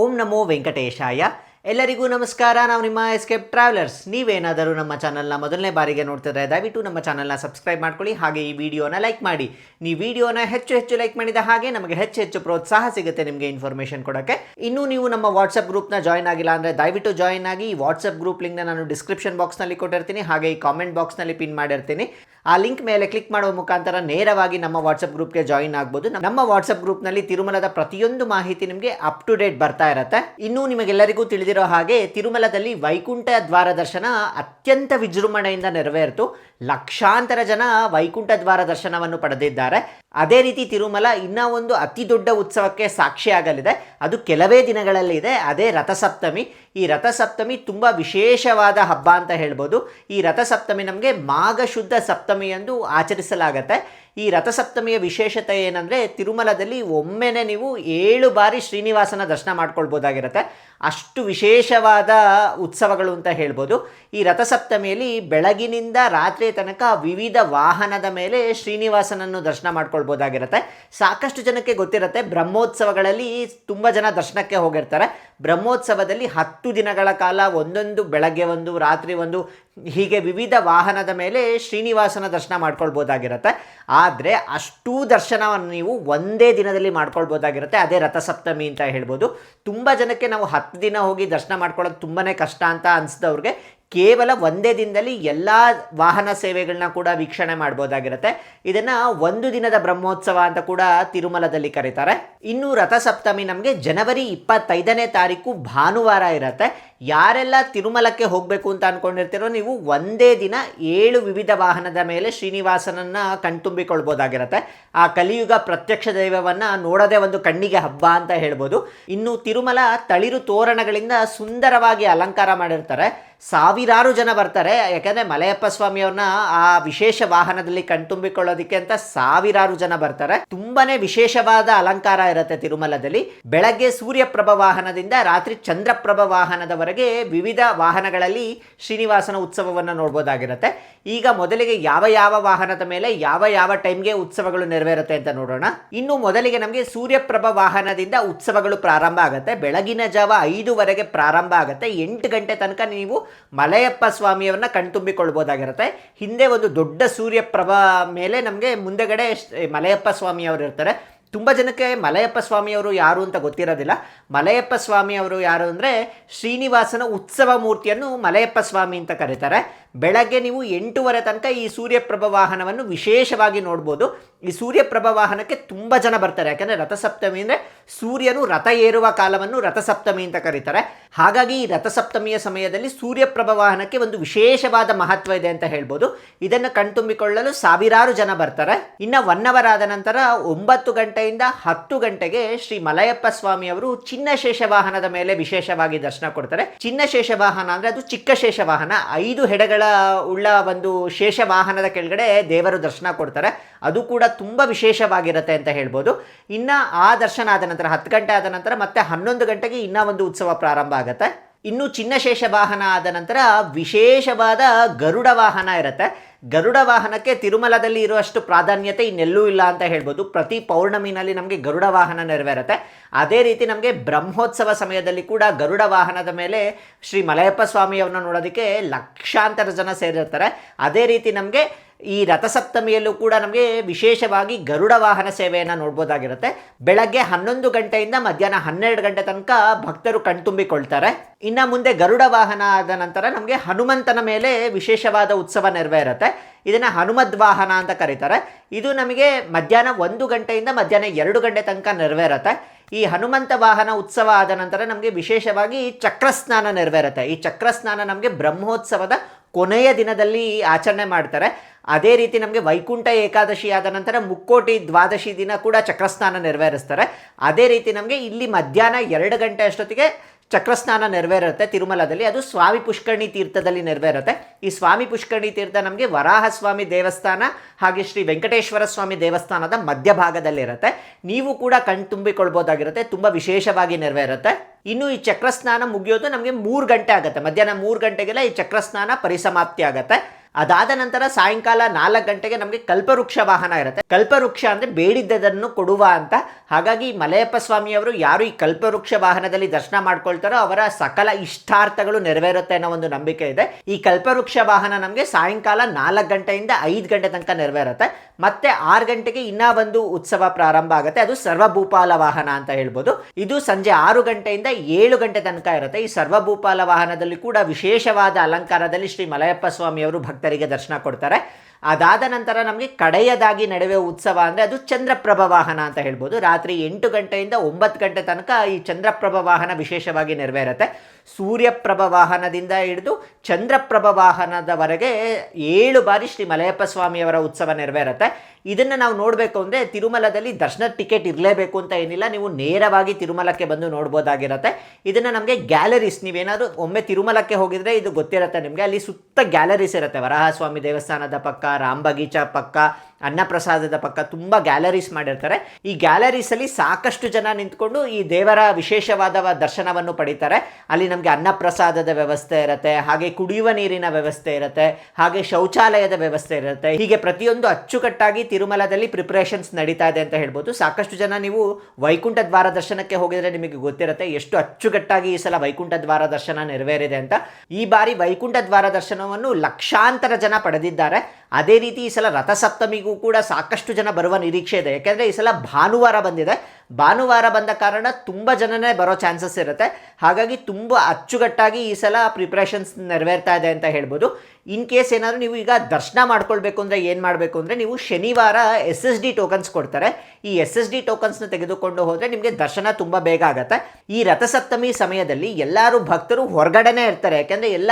ಓಂ ನಮೋ ವೆಂಕಟೇಶಾಯ. ಎಲ್ಲರಿಗೂ ನಮಸ್ಕಾರ. ನಾವು ನಿಮ್ಮ ಎಸ್ಕೇಪ್ ಟ್ರಾವೆಲರ್ಸ್ ನೀವೇನಾದರೂ ನಮ್ಮ ಚಾನಲ್ನ ಮೊದಲನೇ ಬಾರಿಗೆ ನೋಡ್ತಿದ್ರೆ, ದಯವಿಟ್ಟು ನಮ್ಮ ಚಾನಲ್ನ ಸಬ್ಸ್ಕ್ರೈಬ್ ಮಾಡ್ಕೊಳ್ಳಿ, ಹಾಗೆ ಈ ವಿಡಿಯೋನ ಲೈಕ್ ಮಾಡಿ. ನೀವು ವಿಡಿಯೋನ ಹೆಚ್ಚು ಹೆಚ್ಚು ಲೈಕ್ ಮಾಡಿದ ಹಾಗೆ ನಮಗೆ ಹೆಚ್ಚು ಹೆಚ್ಚು ಪ್ರೋತ್ಸಾಹ ಸಿಗುತ್ತೆ ನಿಮಗೆ ಇನ್ಫಾರ್ಮೇಷನ್ ಕೊಡೋಕ್ಕೆ. ಇನ್ನೂ ನೀವು ನಮ್ಮ ವಾಟ್ಸಪ್ ಗ್ರೂಪ್ನ ಜಾಯ್ನ್ ಆಗಿಲ್ಲ ಅಂದರೆ ದಯವಿಟ್ಟು ಜಾಯ್ನ್ ಆಗಿ ಈ ವಾಟ್ಸಪ್ ಗ್ರೂಪ್ ಲಿಂಕ್ನ ನಾನು ಡಿಸ್ಕ್ರಿಪ್ಷನ್ ಬಾಕ್ಸ್ನಲ್ಲಿ ಕೊಟ್ಟಿರ್ತೀನಿ, ಹಾಗೆ ಈ ಕಾಮೆಂಟ್ ಬಾಕ್ಸ್ನಲ್ಲಿ ಪಿನ್ ಮಾಡಿರ್ತೀನಿ. ಆ ಲಿಂಕ್ ಮೇಲೆ ಕ್ಲಿಕ್ ಮಾಡುವ ಮುಖಾಂತರ ನೇರವಾಗಿ ನಮ್ಮ ವಾಟ್ಸಪ್ ಗ್ರೂಪ್ಗೆ ಜಾಯಿನ್ ಆಗ್ಬೋದು. ನಮ್ಮ ವಾಟ್ಸಪ್ ಗ್ರೂಪ್ನಲ್ಲಿ ತಿರುಮಲದ ಪ್ರತಿಯೊಂದು ಮಾಹಿತಿ ನಿಮಗೆ ಅಪ್ ಟು ಡೇಟ್ ಬರ್ತಾ ಇರುತ್ತೆ. ಇನ್ನು ನಿಮಗೆಲ್ಲರಿಗೂ ತಿಳಿದಿರೋ ಹಾಗೆ ತಿರುಮಲದಲ್ಲಿ ವೈಕುಂಠ ದ್ವಾರ ದರ್ಶನ ಅತ್ಯಂತ ವಿಜೃಂಭಣೆಯಿಂದ ನೆರವೇರಿತು. ಲಕ್ಷಾಂತರ ಜನ ವೈಕುಂಠ ದ್ವಾರ ದರ್ಶನವನ್ನು ಪಡೆದಿದ್ದಾರೆ. ಅದೇ ರೀತಿ ತಿರುಮಲ ಇನ್ನ ಒಂದು ಅತಿ ದೊಡ್ಡ ಉತ್ಸವಕ್ಕೆ ಸಾಕ್ಷಿಯಾಗಲಿದೆ. ಅದು ಕೆಲವೇ ದಿನಗಳಲ್ಲಿ ಇದೆ. ಅದೇ ರಥಸಪ್ತಮಿ. ಈ ರಥಸಪ್ತಮಿ ತುಂಬ ವಿಶೇಷವಾದ ಹಬ್ಬ ಅಂತ ಹೇಳ್ಬೋದು. ಈ ರಥಸಪ್ತಮಿ ನಮಗೆ ಮಾಘ ಶುದ್ಧ ಸಪ್ತಮಿ ಎಂದು ಆಚರಿಸಲಾಗತ್ತೆ. ಈ ರಥಸಪ್ತಮಿಯ ವಿಶೇಷತೆ ಏನಂದರೆ ತಿರುಮಲದಲ್ಲಿ ಒಮ್ಮೆನೆ ನೀವು ಏಳು ಬಾರಿ ಶ್ರೀನಿವಾಸನ ದರ್ಶನ ಮಾಡ್ಕೊಳ್ಬೋದಾಗಿರುತ್ತೆ. ಅಷ್ಟು ವಿಶೇಷವಾದ ಉತ್ಸವಗಳು ಅಂತ ಹೇಳ್ಬೋದು. ಈ ರಥಸಪ್ತಮಿಯಲ್ಲಿ ಬೆಳಗಿನಿಂದ ರಾತ್ರಿ ತನಕ ವಿವಿಧ ವಾಹನದ ಮೇಲೆ ಶ್ರೀನಿವಾಸನನ್ನು ದರ್ಶನ ಮಾಡ್ಕೊಳ್ಬೋದಾಗಿರುತ್ತೆ. ಸಾಕಷ್ಟು ಜನಕ್ಕೆ ಗೊತ್ತಿರುತ್ತೆ, ಬ್ರಹ್ಮೋತ್ಸವಗಳಲ್ಲಿ ತುಂಬ ಜನ ದರ್ಶನಕ್ಕೆ ಹೋಗಿರ್ತಾರೆ. ಬ್ರಹ್ಮೋತ್ಸವದಲ್ಲಿ ಹತ್ತು ದಿನಗಳ ಕಾಲ ಒಂದೊಂದು ಬೆಳಗ್ಗೆ ಒಂದು, ರಾತ್ರಿ ಒಂದು ಹೀಗೆ ವಿವಿಧ ವಾಹನದ ಮೇಲೆ ಶ್ರೀನಿವಾಸನ ದರ್ಶನ ಮಾಡ್ಕೊಳ್ಬೋದಾಗಿರುತ್ತೆ. ಆದರೆ ಅಷ್ಟೂ ದರ್ಶನವನ್ನು ನೀವು ಒಂದೇ ದಿನದಲ್ಲಿ ಮಾಡ್ಕೊಳ್ಬೋದಾಗಿರುತ್ತೆ. ಅದೇ ರಥಸಪ್ತಮಿ ಅಂತ ಹೇಳ್ಬೋದು. ತುಂಬ ಜನಕ್ಕೆ ನಾವು ಹತ್ತು ದಿನ ಹೋಗಿ ದರ್ಶನ ಮಾಡ್ಕೊಳ್ಳೋದು ತುಂಬಾ ಕಷ್ಟ ಅಂತ ಅನಿಸಿದವ್ರಿಗೆ ಕೇವಲ ಒಂದೇ ದಿನದಲ್ಲಿ ಎಲ್ಲ ವಾಹನ ಸೇವೆಗಳನ್ನ ಕೂಡ ವೀಕ್ಷಣೆ ಮಾಡ್ಬೋದಾಗಿರುತ್ತೆ. ಇದನ್ನು ಒಂದು ದಿನದ ಬ್ರಹ್ಮೋತ್ಸವ ಅಂತ ಕೂಡ ತಿರುಮಲದಲ್ಲಿ ಕರೀತಾರೆ. ಇನ್ನು ರಥಸಪ್ತಮಿ ನಮಗೆ ಜನವರಿ ಇಪ್ಪತ್ತೈದನೇ ತಾರೀಕು ಭಾನುವಾರ ಇರುತ್ತೆ. ಯಾರೆಲ್ಲ ತಿರುಮಲಕ್ಕೆ ಹೋಗಬೇಕು ಅಂತ ಅಂದ್ಕೊಂಡಿರ್ತೀರೋ ನೀವು ಒಂದೇ ದಿನ ಏಳು ವಿವಿಧ ವಾಹನದ ಮೇಲೆ ಶ್ರೀನಿವಾಸನನ್ನ ಕಣ್ತುಂಬಿಕೊಳ್ಬೋದಾಗಿರುತ್ತೆ. ಆ ಕಲಿಯುಗ ಪ್ರತ್ಯಕ್ಷ ದೈವವನ್ನು ನೋಡೋದೇ ಒಂದು ಕಣ್ಣಿಗೆ ಹಬ್ಬ ಅಂತ ಹೇಳ್ಬೋದು. ಇನ್ನು ತಿರುಮಲ ತಳಿರು ತೋರಣಗಳಿಂದ ಸುಂದರವಾಗಿ ಅಲಂಕಾರ ಮಾಡಿರ್ತಾರೆ. ಸಾವಿರಾರು ಜನ ಬರ್ತಾರೆ. ಯಾಕಂದರೆ ಮಲಯಪ್ಪ ಸ್ವಾಮಿಯವ್ರನ್ನ ಆ ವಿಶೇಷ ವಾಹನದಲ್ಲಿ ಕಣ್ತುಂಬಿಕೊಳ್ಳೋದಕ್ಕೆ ಅಂತ ಸಾವಿರಾರು ಜನ ಬರ್ತಾರೆ. ತುಂಬಾನೇ ವಿಶೇಷವಾದ ಅಲಂಕಾರ ಇರುತ್ತೆ ತಿರುಮಲದಲ್ಲಿ. ಬೆಳಗ್ಗೆ ಸೂರ್ಯಪ್ರಭ ವಾಹನದಿಂದ ರಾತ್ರಿ ಚಂದ್ರಪ್ರಭ ವಾಹನದವರೆಗೆ ವಿವಿಧ ವಾಹನಗಳಲ್ಲಿ ಶ್ರೀನಿವಾಸನ ಉತ್ಸವವನ್ನು ನೋಡ್ಬೋದಾಗಿರುತ್ತೆ. ಈಗ ಮೊದಲಿಗೆ ಯಾವ ಯಾವ ವಾಹನದ ಮೇಲೆ ಯಾವ ಯಾವ ಟೈಮ್ಗೆ ಉತ್ಸವಗಳು ನೆರವೇರುತ್ತೆ ಅಂತ ನೋಡೋಣ. ಇನ್ನು ಮೊದಲಿಗೆ ನಮಗೆ ಸೂರ್ಯಪ್ರಭ ವಾಹನದಿಂದ ಉತ್ಸವಗಳು ಪ್ರಾರಂಭ ಆಗುತ್ತೆ. ಬೆಳಗಿನ ಜಾವ ಐದುವರೆಗೆ ಪ್ರಾರಂಭ ಆಗುತ್ತೆ. ಎಂಟು ಗಂಟೆ ತನಕ ನೀವು ಮಲಯಪ್ಪ ಸ್ವಾಮಿಯವ್ರನ್ನ ಕಣ್ತುಂಬಿಕೊಳ್ಬೋದಾಗಿರುತ್ತೆ. ಹಿಂದೆ ಒಂದು ದೊಡ್ಡ ಸೂರ್ಯಪ್ರಭಾ ಮೇಲೆ ನಮಗೆ ಮುಂದೆಗಡೆ ಮಲೆಯಪ್ಪ ಸ್ವಾಮಿಯವರು ಇರ್ತಾರೆ. ತುಂಬ ಜನಕ್ಕೆ ಮಲಯಪ್ಪ ಸ್ವಾಮಿಯವರು ಯಾರು ಅಂತ ಗೊತ್ತಿರೋದಿಲ್ಲ. ಮಲಯಪ್ಪ ಸ್ವಾಮಿಯವರು ಯಾರು ಅಂದರೆ ಶ್ರೀನಿವಾಸನ ಉತ್ಸವ ಮೂರ್ತಿಯನ್ನು ಮಲಯಪ್ಪ ಸ್ವಾಮಿ ಅಂತ ಕರೀತಾರೆ. ಬೆಳಗ್ಗೆ ನೀವು ಎಂಟೂವರೆ ತನಕ ಈ ಸೂರ್ಯಪ್ರಭ ವಾಹನವನ್ನು ವಿಶೇಷವಾಗಿ ನೋಡ್ಬೋದು. ಈ ಸೂರ್ಯಪ್ರಭ ವಾಹನಕ್ಕೆ ತುಂಬ ಜನ ಬರ್ತಾರೆ. ಯಾಕಂದರೆ ರಥಸಪ್ತಮಿ ಅಂದರೆ ಸೂರ್ಯನು ರಥ ಏರುವ ಕಾಲವನ್ನು ರಥಸಪ್ತಮಿ ಅಂತ ಕರೀತಾರೆ. ಹಾಗಾಗಿ ಈ ರಥಸಪ್ತಮಿಯ ಸಮಯದಲ್ಲಿ ಸೂರ್ಯಪ್ರಭ ವಾಹನಕ್ಕೆ ಒಂದು ವಿಶೇಷವಾದ ಮಹತ್ವ ಇದೆ ಅಂತ ಹೇಳ್ಬೋದು. ಇದನ್ನು ಕಣ್ತುಂಬಿಕೊಳ್ಳಲು ಸಾವಿರಾರು ಜನ ಬರ್ತಾರೆ. ಇನ್ನು ಒನ್ ಅವರ್ ಆದ ನಂತರ ಒಂಬತ್ತು ಗಂಟೆಯಿಂದ ಹತ್ತು ಗಂಟೆಗೆ ಶ್ರೀ ಮಲಯಪ್ಪ ಸ್ವಾಮಿಯವರು ಚಿನ್ನಶೇಷ ವಾಹನದ ಮೇಲೆ ವಿಶೇಷವಾಗಿ ದರ್ಶನ ಕೊಡ್ತಾರೆ. ಚಿನ್ನಶೇಷ ವಾಹನ ಅಂದ್ರೆ ಅದು ಚಿಕ್ಕ ಶೇಷ ವಾಹನ. ಐದು ಹೆಡೆಗಳ ಉಳ್ಳ ಒಂದು ಶೇಷ ವಾಹನದ ಕೆಳಗಡೆ ದೇವರು ದರ್ಶನ ಕೊಡ್ತಾರೆ. ಅದು ಕೂಡ ತುಂಬ ವಿಶೇಷವಾಗಿರುತ್ತೆ ಅಂತ ಹೇಳ್ಬೋದು. ಇನ್ನು ಆ ದರ್ಶನ ಆದ ನಂತರ ಹತ್ತು ಗಂಟೆ ಆದ ನಂತರ ಮತ್ತೆ ಹನ್ನೊಂದು ಗಂಟೆಗೆ ಇನ್ನೂ ಒಂದು ಉತ್ಸವ ಪ್ರಾರಂಭ ಆಗುತ್ತೆ. ಇನ್ನು ಚಿನ್ನಶೇಷ ವಾಹನ ಆದ ನಂತರ ವಿಶೇಷವಾದ ಗರುಡ ವಾಹನ ಇರುತ್ತೆ. ಗರುಡ ವಾಹನಕ್ಕೆ ತಿರುಮಲದಲ್ಲಿ ಇರುವಷ್ಟು ಪ್ರಾಧಾನ್ಯತೆ ಇನ್ನೆಲ್ಲೂ ಇಲ್ಲ ಅಂತ ಹೇಳ್ಬೋದು. ಪ್ರತಿ ಪೌರ್ಣಮಿನಲ್ಲಿ ನಮಗೆ ಗರುಡ ವಾಹನ ನೆರವೇರುತ್ತೆ. ಅದೇ ರೀತಿ ನಮಗೆ ಬ್ರಹ್ಮೋತ್ಸವ ಸಮಯದಲ್ಲಿ ಕೂಡ ಗರುಡ ವಾಹನದ ಮೇಲೆ ಶ್ರೀ ಮಲಯಪ್ಪ ಸ್ವಾಮಿಯವ್ರನ್ನ ನೋಡೋದಕ್ಕೆ ಲಕ್ಷಾಂತರ ಜನ ಸೇರಿರ್ತಾರೆ. ಅದೇ ರೀತಿ ನಮಗೆ ಈ ರಥಸಪ್ತಮಿಯಲ್ಲೂ ಕೂಡ ನಮಗೆ ವಿಶೇಷವಾಗಿ ಗರುಡ ವಾಹನ ಸೇವೆಯನ್ನು ನೋಡ್ಬೋದಾಗಿರುತ್ತೆ. ಬೆಳಗ್ಗೆ ಹನ್ನೊಂದು ಗಂಟೆಯಿಂದ ಮಧ್ಯಾಹ್ನ ಹನ್ನೆರಡು ಗಂಟೆ ತನಕ ಭಕ್ತರು ಕಣ್ತುಂಬಿಕೊಳ್ತಾರೆ ಇನ್ನು ಮುಂದೆ ಗರುಡ ವಾಹನ ಆದ ನಂತರ ನಮಗೆ ಹನುಮಂತನ ಮೇಲೆ ವಿಶೇಷವಾದ ಉತ್ಸವ ನೆರವೇರುತ್ತೆ. ಇದನ್ನು ಹನುಮದ್ ವಾಹನ ಅಂತ ಕರೀತಾರೆ. ಇದು ನಮಗೆ ಮಧ್ಯಾಹ್ನ ಒಂದು ಗಂಟೆಯಿಂದ ಮಧ್ಯಾಹ್ನ ಎರಡು ಗಂಟೆ ತನಕ ನೆರವೇರುತ್ತೆ. ಈ ಹನುಮಂತ ವಾಹನ ಉತ್ಸವ ಆದ ನಂತರ ನಮಗೆ ವಿಶೇಷವಾಗಿ ಚಕ್ರಸ್ನಾನ ನೆರವೇರುತ್ತೆ. ಈ ಚಕ್ರಸ್ನಾನ ನಮಗೆ ಬ್ರಹ್ಮೋತ್ಸವದ ಕೊನೆಯ ದಿನದಲ್ಲಿ ಆಚರಣೆ ಮಾಡ್ತಾರೆ. ಅದೇ ರೀತಿ ನಮಗೆ ವೈಕುಂಠ ಏಕಾದಶಿ ಆದ ನಂತರ ಮುಕ್ಕೋಟಿ ದ್ವಾದಶಿ ದಿನ ಕೂಡ ಚಕ್ರಸ್ನಾನ ನೆರವೇರಿಸ್ತಾರೆ. ಅದೇ ರೀತಿ ನಮಗೆ ಇಲ್ಲಿ ಮಧ್ಯಾಹ್ನ ಎರಡು ಗಂಟೆ ಅಷ್ಟೊತ್ತಿಗೆ ಚಕ್ರಸ್ನಾನ ನೆರವೇರುತ್ತೆ ತಿರುಮಲದಲ್ಲಿ. ಅದು ಸ್ವಾಮಿ ಪುಷ್ಕರ್ಣಿ ತೀರ್ಥದಲ್ಲಿ ನೆರವೇರುತ್ತೆ. ಈ ಸ್ವಾಮಿ ಪುಷ್ಕರ್ಣಿ ತೀರ್ಥ ನಮಗೆ ವರಾಹ ಸ್ವಾಮಿ ದೇವಸ್ಥಾನ ಹಾಗೆ ಶ್ರೀ ವೆಂಕಟೇಶ್ವರ ಸ್ವಾಮಿ ದೇವಸ್ಥಾನದ ಮಧ್ಯಭಾಗದಲ್ಲಿರುತ್ತೆ. ನೀವು ಕೂಡ ಕಣ್ತುಂಬಿಕೊಳ್ಬೋದಾಗಿರುತ್ತೆ ತುಂಬ ವಿಶೇಷವಾಗಿ ನೆರವೇರುತ್ತೆ. ಇನ್ನು ಈ ಚಕ್ರಸ್ನಾನ ಮುಗಿಯೋದು ನಮಗೆ ಮೂರು ಗಂಟೆ ಆಗುತ್ತೆ. ಮಧ್ಯಾಹ್ನ ಮೂರು ಗಂಟೆಗೆಲ್ಲ ಈ ಚಕ್ರಸ್ನಾನ ಪರಿಸಮಾಪ್ತಿ ಆಗುತ್ತೆ. ಅದಾದ ನಂತರ ಸಾಯಂಕಾಲ ನಾಲ್ಕು ಗಂಟೆಗೆ ನಮಗೆ ಕಲ್ಪವೃಕ್ಷ ವಾಹನ ಇರುತ್ತೆ. ಕಲ್ಪವೃಕ್ಷ ಅಂದರೆ ಬೇಡಿದ್ದದನ್ನು ಕೊಡುವ ಅಂತ. ಹಾಗಾಗಿ ಮಲಯಪ್ಪ ಸ್ವಾಮಿಯವರು ಯಾರು ಈ ಕಲ್ಪವೃಕ್ಷ ವಾಹನದಲ್ಲಿ ದರ್ಶನ ಮಾಡ್ಕೊಳ್ತಾರೋ ಅವರ ಸಕಲ ಇಷ್ಟಾರ್ಥಗಳು ನೆರವೇರುತ್ತೆ ಅನ್ನೋ ಒಂದು ನಂಬಿಕೆ ಇದೆ. ಈ ಕಲ್ಪವೃಕ್ಷ ವಾಹನ ನಮಗೆ ಸಾಯಂಕಾಲ ನಾಲ್ಕು ಗಂಟೆಯಿಂದ ಐದು ಗಂಟೆ ತನಕ ನೆರವೇರುತ್ತೆ. ಮತ್ತೆ ಆರು ಗಂಟೆಗೆ ಇನ್ನೂ ಒಂದು ಉತ್ಸವ ಪ್ರಾರಂಭ ಆಗುತ್ತೆ. ಅದು ಸರ್ವಭೂಪಾಲ ವಾಹನ ಅಂತ ಹೇಳ್ಬೋದು. ಇದು ಸಂಜೆ ಆರು ಗಂಟೆಯಿಂದ ಏಳು ಗಂಟೆ ತನಕ ಇರುತ್ತೆ. ಈ ಸರ್ವಭೂಪಾಲ ವಾಹನದಲ್ಲಿ ಕೂಡ ವಿಶೇಷವಾದ ಅಲಂಕಾರದಲ್ಲಿ ಶ್ರೀ ಮಲಯಪ್ಪ ಸ್ವಾಮಿಯವರು ಭಕ್ತರಿಗೆ ದರ್ಶನ ಕೊಡ್ತಾರೆ. ಅದಾದ ನಂತರ ನಮಗೆ ಕಡೆಯದಾಗಿ ನಡೆಯುವ ಉತ್ಸವ ಅಂದರೆ ಅದು ಚಂದ್ರಪ್ರಭ ವಾಹನ ಅಂತ ಹೇಳ್ಬೋದು. ರಾತ್ರಿ ಎಂಟು ಗಂಟೆಯಿಂದ ಒಂಬತ್ತು ಗಂಟೆ ತನಕ ಈ ಚಂದ್ರಪ್ರಭ ವಾಹನ ವಿಶೇಷವಾಗಿ ನೆರವೇರುತ್ತೆ. ಸೂರ್ಯಪ್ರಭ ವಾಹನದಿಂದ ಹಿಡಿದು ಚಂದ್ರಪ್ರಭ ವಾಹನದವರೆಗೆ ಏಳು ಬಾರಿ ಶ್ರೀ ಮಲಯಪ್ಪ ಸ್ವಾಮಿಯವರ ಉತ್ಸವ ನೆರವೇರುತ್ತೆ. ಇದನ್ನು ನಾವು ನೋಡಬೇಕು ಅಂದರೆ ತಿರುಮಲದಲ್ಲಿ ದರ್ಶನ ಟಿಕೆಟ್ ಇರಲೇಬೇಕು ಅಂತ ಏನಿಲ್ಲ. ನೀವು ನೇರವಾಗಿ ತಿರುಮಲಕ್ಕೆ ಬಂದು ನೋಡ್ಬೋದಾಗಿರುತ್ತೆ. ಇದನ್ನು ನಮಗೆ ಗ್ಯಾಲರೀಸ್, ನೀವೇನಾದರೂ ಒಮ್ಮೆ ತಿರುಮಲಕ್ಕೆ ಹೋಗಿದರೆ ಇದು ಗೊತ್ತಿರುತ್ತೆ ನಿಮಗೆ. ಅಲ್ಲಿ ಸುತ್ತ ಗ್ಯಾಲರೀಸ್ ಇರುತ್ತೆ. ವರಹಸ್ವಾಮಿ ದೇವಸ್ಥಾನದ ಪಕ್ಕ ರಾಮ್ ಬಗೀಚಾ ಪಕ್ಕ ಅನ್ನಪ್ರಸಾದದ ಪಕ್ಕ ತುಂಬ ಗ್ಯಾಲರೀಸ್ ಮಾಡಿರ್ತಾರೆ. ಈ ಗ್ಯಾಲರೀಸಲ್ಲಿ ಸಾಕಷ್ಟು ಜನ ನಿಂತ್ಕೊಂಡು ಈ ದೇವರ ವಿಶೇಷವಾದ ದರ್ಶನವನ್ನು ಪಡಿತಾರೆ. ಅಲ್ಲಿ ನಮಗೆ ಅನ್ನಪ್ರಸಾದದ ವ್ಯವಸ್ಥೆ ಇರುತ್ತೆ, ಹಾಗೆ ಕುಡಿಯುವ ನೀರಿನ ವ್ಯವಸ್ಥೆ ಇರುತ್ತೆ, ಹಾಗೆ ಶೌಚಾಲಯದ ವ್ಯವಸ್ಥೆ ಇರುತ್ತೆ. ಹೀಗೆ ಪ್ರತಿಯೊಂದು ಅಚ್ಚುಕಟ್ಟಾಗಿ ತಿರುಮಲದಲ್ಲಿ ಪ್ರಿಪರೇಷನ್ಸ್ ನಡೀತಾ ಇದೆ ಅಂತ ಹೇಳ್ಬೋದು. ಸಾಕಷ್ಟು ಜನ ನೀವು ವೈಕುಂಠ ದ್ವಾರ ದರ್ಶನಕ್ಕೆ ಹೋಗಿದ್ರೆ ನಿಮಗೆ ಗೊತ್ತಿರುತ್ತೆ ಎಷ್ಟು ಅಚ್ಚುಕಟ್ಟಾಗಿ ಈ ಸಲ ವೈಕುಂಠ ದ್ವಾರ ದರ್ಶನ ನೆರವೇರಿದೆ ಅಂತ. ಈ ಬಾರಿ ವೈಕುಂಠ ದ್ವಾರ ದರ್ಶನವನ್ನು ಲಕ್ಷಾಂತರ ಜನ ಪಡೆದಿದ್ದಾರೆ. ಅದೇ ರೀತಿ ಈ ಸಲ ರಥಸಪ್ತಮಿಗೂ ಕೂಡ ಸಾಕಷ್ಟು ಜನ ಬರುವ ನಿರೀಕ್ಷೆ ಇದೆ. ಯಾಕೆಂದರೆ ಈ ಸಲ ಭಾನುವಾರ ಬಂದಿದೆ. ಭಾನುವಾರ ಬಂದ ಕಾರಣ ತುಂಬ ಜನನೇ ಬರೋ ಚಾನ್ಸಸ್ ಇರುತ್ತೆ. ಹಾಗಾಗಿ ತುಂಬ ಅಚ್ಚುಕಟ್ಟಾಗಿ ಈ ಸಲ ಪ್ರಿಪ್ರೇಷನ್ಸ್ ನೆರವೇರ್ತಾ ಇದೆ ಅಂತ ಹೇಳ್ಬೋದು. ಇನ್ ಕೇಸ್ ಏನಾದರೂ ನೀವು ಈಗ ದರ್ಶನ ಮಾಡ್ಕೊಳ್ಬೇಕು ಅಂದರೆ ಏನು ಮಾಡಬೇಕು ಅಂದರೆ ನೀವು ಶನಿವಾರ ಎಸ್ ಎಸ್ ಡಿ ಟೋಕನ್ಸ್ ಕೊಡ್ತಾರೆ. ಈ ಎಸ್ ಎಸ್ ಡಿ ಟೋಕನ್ಸ್ನ ತೆಗೆದುಕೊಂಡು ಹೋದರೆ ನಿಮಗೆ ದರ್ಶನ ತುಂಬ ಬೇಗ ಆಗುತ್ತೆ. ಈ ರಥಸಪ್ತಮಿ ಸಮಯದಲ್ಲಿ ಎಲ್ಲರೂ ಭಕ್ತರು ಹೊರಗಡೆನೇ ಇರ್ತಾರೆ. ಯಾಕೆಂದರೆ ಎಲ್ಲ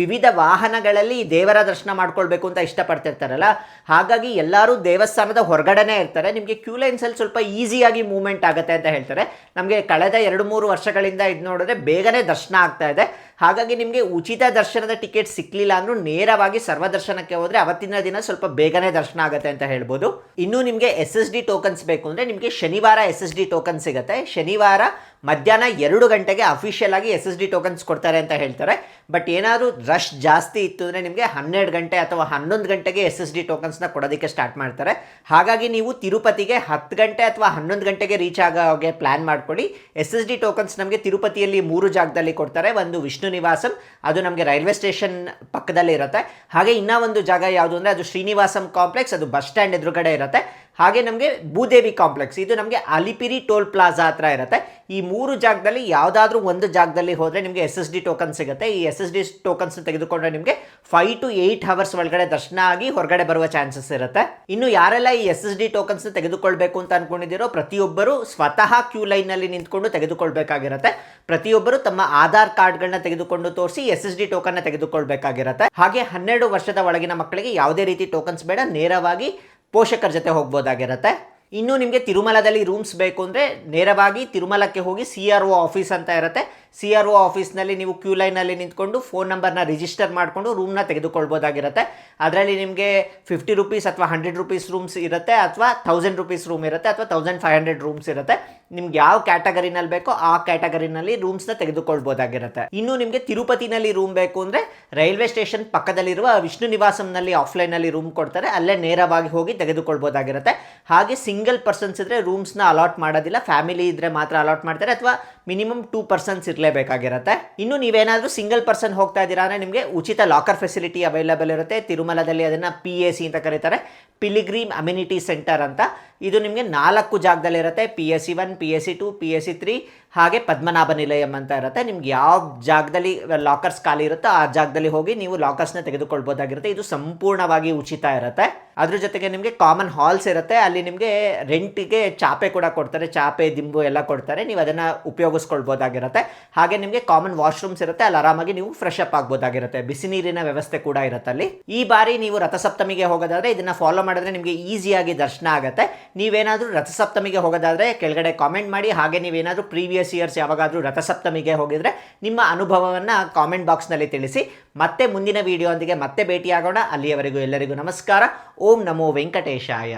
ವಿವಿಧ ವಾಹನಗಳಲ್ಲಿ ದೇವರ ದರ್ಶನ ಮಾಡ್ಕೊಳ್ಬೇಕು ಅಂತ ಇಷ್ಟಪಡ್ತಿರ್ತಾರಲ್ಲ. ಹಾಗಾಗಿ ಎಲ್ಲರೂ ದೇವಸ್ಥಾನದ ಹೊರಗಡೆನೇ ಇರ್ತಾರೆ. ನಿಮಗೆ ಕ್ಯೂ ಲೈನ್ಸಲ್ಲಿ ಸ್ವಲ್ಪ ಈಸಿಯಾಗಿ ಮೂವ್ಮೆಂಟ್ ಆಗುತ್ತೆ ಅಂತ ಹೇಳ್ತಾರೆ. ನಮಗೆ ಕಳೆದ ಎರಡು ಮೂರು ವರ್ಷಗಳಿಂದ ಇದು ನೋಡಿದ್ರೆ ಬೇಗನೆ ದರ್ಶನ ಆಗ್ತಾ ಇದೆ. ಹಾಗಾಗಿ ನಿಮಗೆ ಉಚಿತ ದರ್ಶನದ ಟಿಕೆಟ್ ಸಿಕ್ಕಲಿಲ್ಲ ಅಂದರೂ ನೇರವಾಗಿ ಸರ್ವದರ್ಶನಕ್ಕೆ ಹೋದರೆ ಅವತ್ತಿನ ದಿನ ಸ್ವಲ್ಪ ಬೇಗನೆ ದರ್ಶನ ಆಗುತ್ತೆ ಅಂತ ಹೇಳ್ಬೋದು. ಇನ್ನು ನಿಮಗೆ ಎಸ್ ಎಸ್ ಡಿ ಟೋಕನ್ಸ್ ಬೇಕು ಅಂದರೆ ನಿಮಗೆ ಶನಿವಾರ ಎಸ್ ಎಸ್ ಡಿ ಟೋಕನ್ ಸಿಗುತ್ತೆ. ಶನಿವಾರ ಮಧ್ಯಾಹ್ನ ಎರಡು ಗಂಟೆಗೆ ಅಫಿಷಿಯಲ್ ಆಗಿ ಎಸ್ ಎಸ್ ಡಿ ಟೋಕನ್ಸ್ ಕೊಡ್ತಾರೆ ಅಂತ ಹೇಳ್ತಾರೆ. ಬಟ್ ಏನಾದರೂ ರಶ್ ಜಾಸ್ತಿ ಇತ್ತು ಅಂದರೆ ನಿಮಗೆ ಹನ್ನೆರಡು ಗಂಟೆ ಅಥವಾ ಹನ್ನೊಂದು ಗಂಟೆಗೆ ಎಸ್ ಎಸ್ ಡಿ ಟೋಕನ್ಸ್ನ ಕೊಡೋದಕ್ಕೆ ಸ್ಟಾರ್ಟ್ ಮಾಡ್ತಾರೆ. ಹಾಗಾಗಿ ನೀವು ತಿರುಪತಿಗೆ ಹತ್ತು ಗಂಟೆ ಅಥವಾ ಹನ್ನೊಂದು ಗಂಟೆಗೆ ರೀಚ್ ಆಗೋಗೆ ಪ್ಲ್ಯಾನ್ ಮಾಡ್ಕೊಳ್ಳಿ. ಎಸ್ ಎಸ್ ಡಿ ಟೋಕನ್ಸ್ ನಮಗೆ ತಿರುಪತಿಯಲ್ಲಿ ಮೂರು ಜಾಗದಲ್ಲಿ ಕೊಡ್ತಾರೆ. ಒಂದು ವಿಷ್ಣು ನಿವಾಸಂ, ಅದು ನಮಗೆ ರೈಲ್ವೆ ಸ್ಟೇಷನ್ ಪಕ್ಕದಲ್ಲಿ ಇರುತ್ತೆ. ಹಾಗೆ ಇನ್ನೂ ಒಂದು ಜಾಗ ಯಾವುದು ಅಂದರೆ ಅದು ಶ್ರೀನಿವಾಸಂ ಕಾಂಪ್ಲೆಕ್ಸ್ ಅದು ಬಸ್ ಸ್ಟ್ಯಾಂಡ್ ಎದುರುಗಡೆ ಇರುತ್ತೆ. ಹಾಗೆ ನಮಗೆ ಭೂದೇವಿ ಕಾಂಪ್ಲೆಕ್ಸ್ ಇದು ನಮಗೆ ಅಲಿಪಿರಿ ಟೋಲ್ ಪ್ಲಾಜಾ ಹತ್ರ ಇರುತ್ತೆ. ಈ ಮೂರು ಜಾಗದಲ್ಲಿ ಯಾವುದಾದ್ರೂ ಒಂದು ಜಾಗದಲ್ಲಿ ಹೋದರೆ ನಿಮಗೆ ಎಸ್ ಎಸ್ ಡಿ ಟೋಕನ್ ಸಿಗುತ್ತೆ. ಈ ಎಸ್ ಎಸ್ ಡಿ ಟೋಕನ್ಸ್ ತೆಗೆದುಕೊಂಡ್ರೆ ನಿಮಗೆ ಫೈವ್ ಟು ಏಟ್ ಅವರ್ಸ್ ಒಳಗಡೆ ದರ್ಶನ ಆಗಿ ಹೊರಗಡೆ ಬರುವ ಚಾನ್ಸಸ್ ಇರುತ್ತೆ. ಇನ್ನು ಯಾರೆಲ್ಲ ಈ ಎಸ್ ಎಸ್ ಡಿ ಟೋಕನ್ಸ್ ತೆಗೆದುಕೊಳ್ಬೇಕು ಅಂತ ಅನ್ಕೊಂಡಿದ್ದೀರೋ ಪ್ರತಿಯೊಬ್ಬರು ಸ್ವತಃ ಕ್ಯೂ ಲೈನ್ನಲ್ಲಿ ನಿಂತ್ಕೊಂಡು ತೆಗೆದುಕೊಳ್ಬೇಕಾಗಿರುತ್ತೆ. ಪ್ರತಿಯೊಬ್ಬರು ತಮ್ಮ ಆಧಾರ್ ಕಾರ್ಡ್ಗಳನ್ನ ತೆಗೆದುಕೊಂಡು ತೋರಿಸಿ ಎಸ್ ಎಸ್ ಡಿ ಟೋಕನ್ನ ತೆಗೆದುಕೊಳ್ಬೇಕಾಗಿರುತ್ತೆ. ಹಾಗೆ ಹನ್ನೆರಡು ವರ್ಷದ ಒಳಗಿನ ಮಕ್ಕಳಿಗೆ ಯಾವುದೇ ರೀತಿ ಟೋಕನ್ಸ್ ಬೇಡ. ನೇರವಾಗಿ ಪೋಷಕರ ಜೊತೆ ಹೋಗ್ಬೋದಾಗಿರುತ್ತೆ. ಇನ್ನು ನಿಮಗೆ ತಿರುಮಲದಲ್ಲಿ ರೂಮ್ಸ್ ಬೇಕು ಅಂದರೆ ನೇರವಾಗಿ ತಿರುಮಲಕ್ಕೆ ಹೋಗಿ ಸಿ ಆರ್ ಒ ಆಫೀಸ್ ಅಂತ ಇರುತ್ತೆ. ಸಿ ಆರ್ ಒ ಆಫೀಸ್ನಲ್ಲಿ ನೀವು ಕ್ಯೂ ಲೈನಲ್ಲಿ ನಿಂತ್ಕೊಂಡು ಫೋನ್ ನಂಬರ್ನ ರಿಜಿಸ್ಟರ್ ಮಾಡಿಕೊಂಡು ರೂಮ್ನ ತೆಗೆದುಕೊಳ್ಬೋದಾಗಿರುತ್ತೆ. ಅದರಲ್ಲಿ ನಿಮಗೆ ಫಿಫ್ಟಿ ರುಪೀಸ್ ಅಥವಾ ಹಂಡ್ರೆಡ್ ರುಪೀಸ್ ರೂಮ್ಸ್ ಇರುತ್ತೆ ಅಥವಾ ತೌಸಂಡ್ ರುಪೀಸ್ ರೂಮ್ ಇರುತ್ತೆ ಅಥವಾ ತೌಸಂಡ್ ಫೈವ್ ಹಂಡ್ರೆಡ್ ರೂಮ್ಸ್ ಇರುತ್ತೆ. ನಿಮ್ಗೆ ಯಾವ ಕ್ಯಾಟಗರಿನಲ್ಲಿ ಬೇಕೋ ಆ ಕ್ಯಾಟಗರಿನಲ್ಲಿ ರೂಮ್ಸ್ನ ತೆಗೆದುಕೊಳ್ಬೋದಾಗಿರುತ್ತೆ. ಇನ್ನು ನಿಮಗೆ ತಿರುಪತಿನಲ್ಲಿ ರೂಮ್ ಬೇಕು ಅಂದರೆ ರೈಲ್ವೆ ಸ್ಟೇಷನ್ ಪಕ್ಕದಲ್ಲಿರುವ ವಿಷ್ಣು ನಿವಾಸಂನಲ್ಲಿ ಆಫ್ಲೈನಲ್ಲಿ ರೂಮ್ ಕೊಡ್ತಾರೆ. ಅಲ್ಲೇ ನೇರವಾಗಿ ಹೋಗಿ ತೆಗೆದುಕೊಳ್ಬೋದಾಗಿರುತ್ತೆ. ಹಾಗೆ ಸಿಂಗಲ್ ಪರ್ಸನ್ಸ್ ಇದ್ದರೆ ರೂಮ್ಸ್ನ ಅಲಾಟ್ ಮಾಡೋದಿಲ್ಲ. ಫ್ಯಾಮಿಲಿ ಇದ್ದರೆ ಮಾತ್ರ ಅಲಾಟ್ ಮಾಡ್ತಾರೆ. ಅಥವಾ ಮಿನಿಮಮ್ ಟೂ ಪರ್ಸನ್ಸ್ ಇರಲೇಬೇಕಾಗಿರುತ್ತೆ. ಇನ್ನು ನೀವೇನಾದರೂ ಸಿಂಗಲ್ ಪರ್ಸನ್ ಹೋಗ್ತಾ ಇದ್ದೀರಾ ಅಂದರೆ ನಿಮಗೆ ಉಚಿತ ಲಾಕರ್ ಫೆಸಿಲಿಟಿ ಅವೈಲಬಲ್ ಇರುತ್ತೆ. ತಿರುಮಲದಲ್ಲಿ ಅದನ್ನು ಪಿ ಎ ಸಿ ಅಂತ ಕರೀತಾರೆ. ಪಿಲಿಗ್ರೀಮ್ ಅಮ್ಯುನಿಟಿ ಸೆಂಟರ್ ಅಂತ. ಇದು ನಿಮಗೆ ನಾಲ್ಕು ಜಾಗದಲ್ಲಿರುತ್ತೆ P S C one P S C two P S C three ಹಾಗೆ ಪದ್ಮನಾಭ ನಿಲಯಂ ಅಂತ ಇರುತ್ತೆ. ನಿಮ್ಗೆ ಯಾವ ಜಾಗದಲ್ಲಿ ಲಾಕರ್ಸ್ ಖಾಲಿ ಇರುತ್ತೋ ಆ ಜಾಗದಲ್ಲಿ ಹೋಗಿ ನೀವು ಲಾಕರ್ಸ್ನ ತೆಗೆದುಕೊಳ್ಬೋದಾಗಿರುತ್ತೆ. ಇದು ಸಂಪೂರ್ಣವಾಗಿ ಉಚಿತ ಇರುತ್ತೆ. ಅದ್ರ ಜೊತೆಗೆ ನಿಮಗೆ ಕಾಮನ್ ಹಾಲ್ಸ್ ಇರುತ್ತೆ. ಅಲ್ಲಿ ನಿಮಗೆ ರೆಂಟಿಗೆ ಚಾಪೆ ಕೂಡ ಕೊಡ್ತಾರೆ. ಚಾಪೆ, ದಿಂಬು ಎಲ್ಲ ಕೊಡ್ತಾರೆ. ನೀವು ಅದನ್ನು ಉಪಯೋಗಿಸ್ಕೊಳ್ಬೋದಾಗಿರುತ್ತೆ. ಹಾಗೆ ನಿಮಗೆ ಕಾಮನ್ ವಾಶ್ರೂಮ್ಸ್ ಇರುತ್ತೆ. ಅಲ್ಲಿ ಆರಾಮಾಗಿ ನೀವು ಫ್ರೆಶ್ ಅಪ್ ಆಗ್ಬೋದಾಗಿರುತ್ತೆ. ಬಿಸಿ ನೀರಿನ ವ್ಯವಸ್ಥೆ ಕೂಡ ಇರುತ್ತೆ ಅಲ್ಲಿ. ಈ ಬಾರಿ ನೀವು ರಥಸಪ್ತಮಿಗೆ ಹೋಗೋದಾದ್ರೆ ಇದನ್ನ ಫಾಲೋ ಮಾಡಿದ್ರೆ ನಿಮಗೆ ಈಸಿಯಾಗಿ ದರ್ಶನ ಆಗುತ್ತೆ. ನೀವೇನಾದರೂ ರಥಸಪ್ತಮಿಗೆ ಹೋಗೋದಾದ್ರೆ ಕೆಳಗಡೆ ಕಾಮೆಂಟ್ ಮಾಡಿ. ಹಾಗೆ ನೀವೇನಾದರೂ ಪ್ರೀವಿಯಸ್ ಇಯರ್ಸ್ ಯಾವಾಗಾದರೂ ರಥಸಪ್ತಮಿಗೆ ಹೋಗಿದ್ರೆ ನಿಮ್ಮ ಅನುಭವವನ್ನು ಕಾಮೆಂಟ್ ಬಾಕ್ಸ್ನಲ್ಲಿ ತಿಳಿಸಿ. ಮತ್ತೆ ಮುಂದಿನ ವಿಡಿಯೋ ಮತ್ತೆ ಭೇಟಿಯಾಗೋಣ. ಅಲ್ಲಿಯವರೆಗೂ ಎಲ್ಲರಿಗೂ ನಮಸ್ಕಾರ. ಓಂ ನಮೋ ವೆಂಕಟೇಶಾಯ